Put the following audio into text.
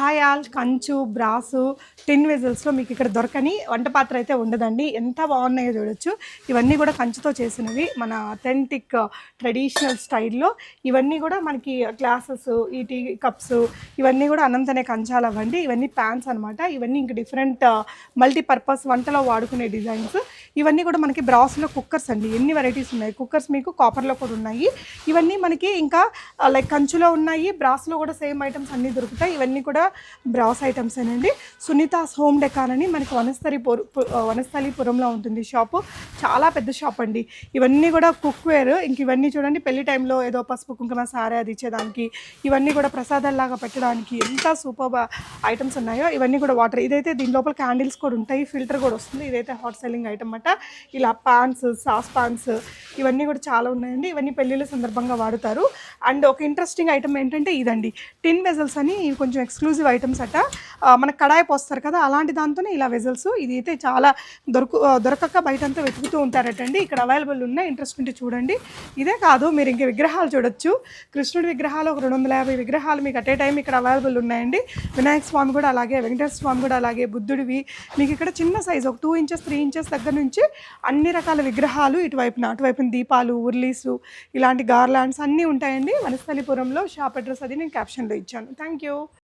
Hi all కంచు brass tin వెజల్స్లో మీకు ఇక్కడ దొరకని వంట పాత్ర అయితే ఉండదండి. ఎంత బాగున్నాయో చూడొచ్చు. ఇవన్నీ కూడా కంచుతో చేసినవి. మన అథెంటిక్ ట్రెడిషనల్ uh, స్టైల్లో ఇవన్నీ కూడా మనకి గ్లాసెస్ ఈ టీ కప్స్ ఇవన్నీ కూడా అన్నంతనే కంచాలు అవ్వండి. ఇవన్నీ ప్యాన్స్ అనమాట ఇవన్నీ ఇంక డిఫరెంట్ మల్టీపర్పస్ uh, వంటలో వాడుకునే డిజైన్స్. ఇవన్నీ కూడా మనకి బ్రాస్లో కుక్కర్స్ అండి. ఎన్ని వెరైటీస్ ఉన్నాయి? కుక్కర్స్ మీకు కాపర్లో కూడా ఉన్నాయి. ఇవన్నీ మనకి ఇంకా లైక్ కంచులో ఉన్నాయి. బ్రాస్లో కూడా సేమ్ ఐటమ్స్ అన్నీ దొరుకుతాయి. ఇవన్నీ కూడా బ్రాస్ ఐటమ్స్ అండి సునీతాస్ హోమ్ డెకార్ అని మనకి వనస్థలిపురం వనస్థలిపురంలో ఉంటుంది షాపు. చాలా పెద్ద షాప్ అండి. ఇవన్నీ కూడా కుక్వేర్. ఇంక ఇవన్నీ చూడండి పెళ్ళి టైంలో ఏదో పసుపు కుంకుమ సారే అది ఇచ్చేదానికి. ఇవన్నీ కూడా ప్రసాదాల్లాగా పెట్టడానికి ఎంత సూపర్ ఐటమ్స్ ఉన్నాయో ఇవన్నీ కూడా వాటర్ ఇదైతే దీని లోపల క్యాండిల్స్ కూడా ఉంటాయి. ఫిల్టర్ కూడా వస్తుంది. ఇదైతే హాట్ సెల్లింగ్ ఐటమ్ అనమాట ఇలా పాన్స్ సాస్ పాన్స్ ఇవన్నీ కూడా చాలా ఉన్నాయండి. ఇవన్నీ పెళ్ళిళ్ళ సందర్భంగా వాడుతారు. అండ్ ఒక ఇంట్రెస్టింగ్ ఐటమ్ ఏంటంటే ఇదండి. టిన్ వెజల్స్ అని కొంచెం ఎక్స్క్లూజివ్ ఐటమ్స్ అట. ఆ, మనకు కడాయి పోస్తారు కదా అలాంటి దాంతోనే ఇలా వెజల్స్ ఇది అయితే చాలా దొరకు దొరకక బయటంతా వెతుకుతూ ఉంటారటండి. ఇక్కడ అవైలబుల్ ఉన్నాయి ఇంట్రెస్ట్ ఉంటే చూడండి. ఇదే కాదు మీరు ఇంక విగ్రహాలు చూడొచ్చు. కృష్ణుడి విగ్రహాలు ఒక రెండు వందల యాభై విగ్రహాలు మీకు అట్ ఏ టైం ఇక్కడ అవైలబుల్ ఉన్నాయండి. వినాయక స్వామి కూడా అలాగే వెంకటేశ్వర స్వామి కూడా అలాగే బుద్ధుడివి. మీకు ఇక్కడ చిన్న సైజ్ ఒక టూ ఇంచెస్ త్రీ ఇంచెస్ దగ్గర నుంచి నుంచి అన్ని రకాల విగ్రహాలు ఇటువైపున అటువైపున దీపాలు ఉర్లీసు ఇలాంటి గార్లాండ్స్ అన్నీ ఉంటాయండి. వనస్థలిపురంలో షాప్ అడ్రస్ అది నేను క్యాప్షన్లో ఇచ్చాను. Thank you